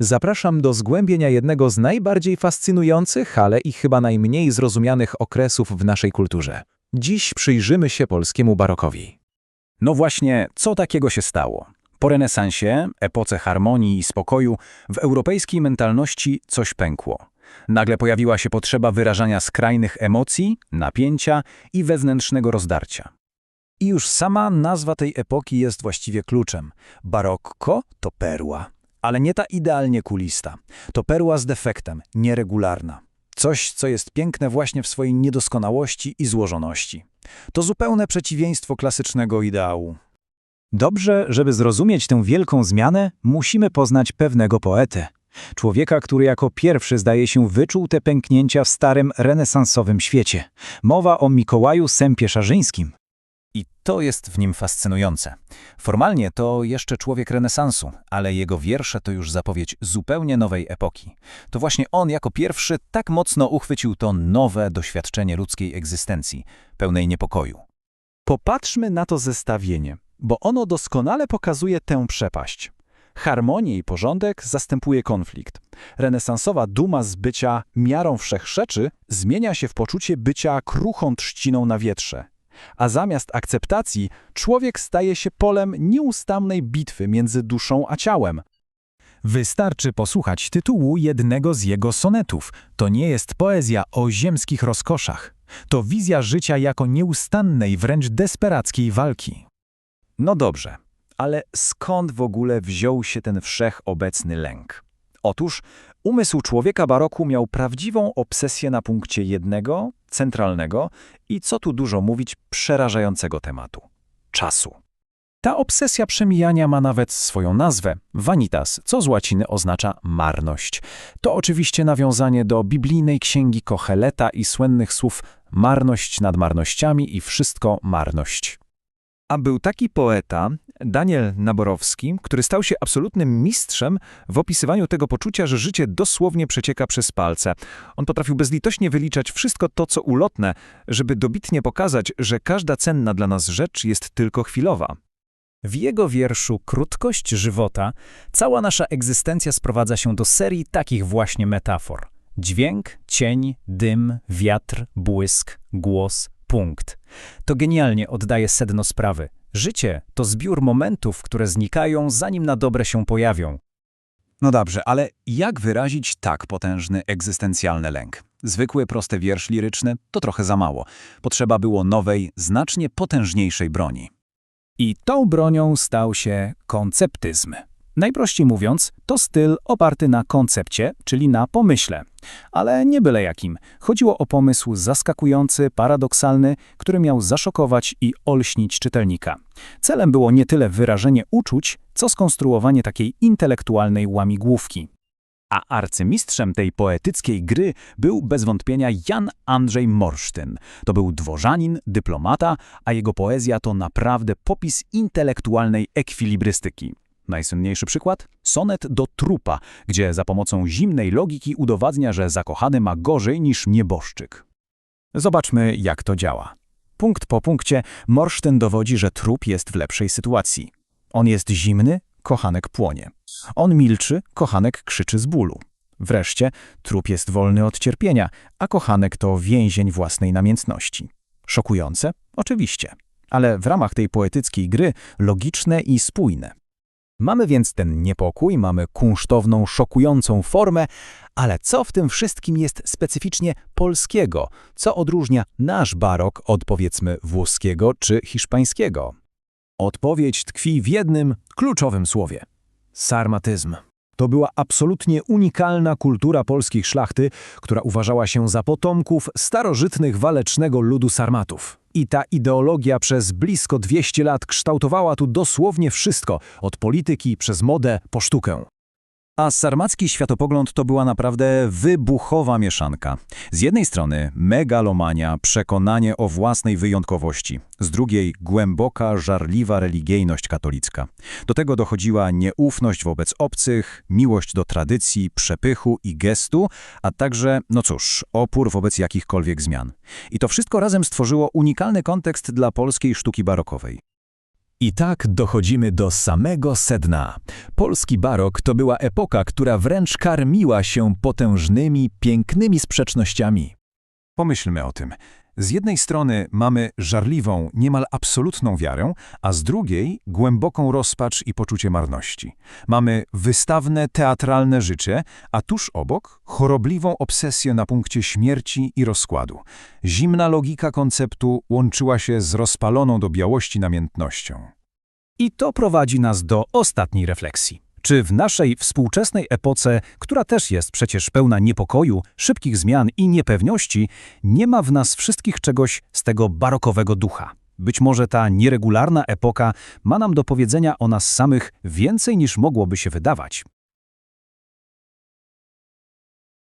Zapraszam do zgłębienia jednego z najbardziej fascynujących, ale i chyba najmniej zrozumianych okresów w naszej kulturze. Dziś przyjrzymy się polskiemu barokowi. No właśnie, co takiego się stało? Po renesansie, epoce harmonii i spokoju, w europejskiej mentalności coś pękło. Nagle pojawiła się potrzeba wyrażania skrajnych emocji, napięcia i wewnętrznego rozdarcia. I już sama nazwa tej epoki jest właściwie kluczem. Barokko to perła, ale nie ta idealnie kulista. To perła z defektem, nieregularna. Coś, co jest piękne właśnie w swojej niedoskonałości i złożoności. To zupełne przeciwieństwo klasycznego ideału. Dobrze, żeby zrozumieć tę wielką zmianę, musimy poznać pewnego poetę. Człowieka, który jako pierwszy zdaje się wyczuł te pęknięcia w starym renesansowym świecie. Mowa o Mikołaju Sempie-Szarzyńskim. I to jest w nim fascynujące. Formalnie to jeszcze człowiek renesansu, ale jego wiersze to już zapowiedź zupełnie nowej epoki. To właśnie on jako pierwszy tak mocno uchwycił to nowe doświadczenie ludzkiej egzystencji, pełnej niepokoju. Popatrzmy na to zestawienie, bo ono doskonale pokazuje tę przepaść. Harmonię i porządek zastępuje konflikt. Renesansowa duma z bycia miarą wszechrzeczy zmienia się w poczucie bycia kruchą trzciną na wietrze. A zamiast akceptacji, człowiek staje się polem nieustannej bitwy między duszą a ciałem. Wystarczy posłuchać tytułu jednego z jego sonetów. To nie jest poezja o ziemskich rozkoszach. To wizja życia jako nieustannej, wręcz desperackiej walki. No dobrze, ale skąd w ogóle wziął się ten wszechobecny lęk? Otóż umysł człowieka baroku miał prawdziwą obsesję na punkcie jednego, centralnego i co tu dużo mówić, przerażającego tematu czasu. Ta obsesja przemijania ma nawet swoją nazwę vanitas, co z łaciny oznacza marność. To oczywiście nawiązanie do biblijnej księgi Kocheleta i słynnych słów marność nad marnościami i wszystko marność. A był taki poeta, Daniel Naborowski, który stał się absolutnym mistrzem w opisywaniu tego poczucia, że życie dosłownie przecieka przez palce. On potrafił bezlitośnie wyliczać wszystko to, co ulotne, żeby dobitnie pokazać, że każda cenna dla nas rzecz jest tylko chwilowa. W jego wierszu Krótkość żywota cała nasza egzystencja sprowadza się do serii takich właśnie metafor. Dźwięk, cień, dym, wiatr, błysk, głos, punkt. To genialnie oddaje sedno sprawy. Życie to zbiór momentów, które znikają, zanim na dobre się pojawią. No dobrze, ale jak wyrazić tak potężny egzystencjalny lęk? Zwykły, prosty wiersz liryczny to trochę za mało. Potrzeba było nowej, znacznie potężniejszej broni. I tą bronią stał się konceptyzm. Najprościej mówiąc, to styl oparty na koncepcie, czyli na pomyśle. Ale nie byle jakim. Chodziło o pomysł zaskakujący, paradoksalny, który miał zaszokować i olśnić czytelnika. Celem było nie tyle wyrażenie uczuć, co skonstruowanie takiej intelektualnej łamigłówki. A arcymistrzem tej poetyckiej gry był bez wątpienia Jan Andrzej Morsztyn. To był dworzanin, dyplomata, a jego poezja to naprawdę popis intelektualnej ekwilibrystyki. Najsłynniejszy przykład? Sonet do trupa, gdzie za pomocą zimnej logiki udowadnia, że zakochany ma gorzej niż nieboszczyk. Zobaczmy, jak to działa. Punkt po punkcie Morsztyn dowodzi, że trup jest w lepszej sytuacji. On jest zimny, kochanek płonie. On milczy, kochanek krzyczy z bólu. Wreszcie trup jest wolny od cierpienia, a kochanek to więzień własnej namiętności. Szokujące? Oczywiście. Ale w ramach tej poetyckiej gry logiczne i spójne. Mamy więc ten niepokój, mamy kunsztowną, szokującą formę, ale co w tym wszystkim jest specyficznie polskiego? Co odróżnia nasz barok od powiedzmy włoskiego czy hiszpańskiego? Odpowiedź tkwi w jednym kluczowym słowie – sarmatyzm. To była absolutnie unikalna kultura polskich szlachty, która uważała się za potomków starożytnych walecznego ludu sarmatów. I ta ideologia przez blisko 200 lat kształtowała tu dosłownie wszystko, od polityki przez modę po sztukę. A sarmacki światopogląd to była naprawdę wybuchowa mieszanka. Z jednej strony megalomania, przekonanie o własnej wyjątkowości, z drugiej głęboka, żarliwa religijność katolicka. Do tego dochodziła nieufność wobec obcych, miłość do tradycji, przepychu i gestu, a także, no cóż, opór wobec jakichkolwiek zmian. I to wszystko razem stworzyło unikalny kontekst dla polskiej sztuki barokowej. I tak dochodzimy do samego sedna. Polski barok to była epoka, która wręcz karmiła się potężnymi, pięknymi sprzecznościami. Pomyślmy o tym. Z jednej strony mamy żarliwą, niemal absolutną wiarę, a z drugiej głęboką rozpacz i poczucie marności. Mamy wystawne, teatralne życie, a tuż obok chorobliwą obsesję na punkcie śmierci i rozkładu. Zimna logika konceptu łączyła się z rozpaloną do białości namiętnością. I to prowadzi nas do ostatniej refleksji. Czy w naszej współczesnej epoce, która też jest przecież pełna niepokoju, szybkich zmian i niepewności, nie ma w nas wszystkich czegoś z tego barokowego ducha? Być może ta nieregularna epoka ma nam do powiedzenia o nas samych więcej niż mogłoby się wydawać.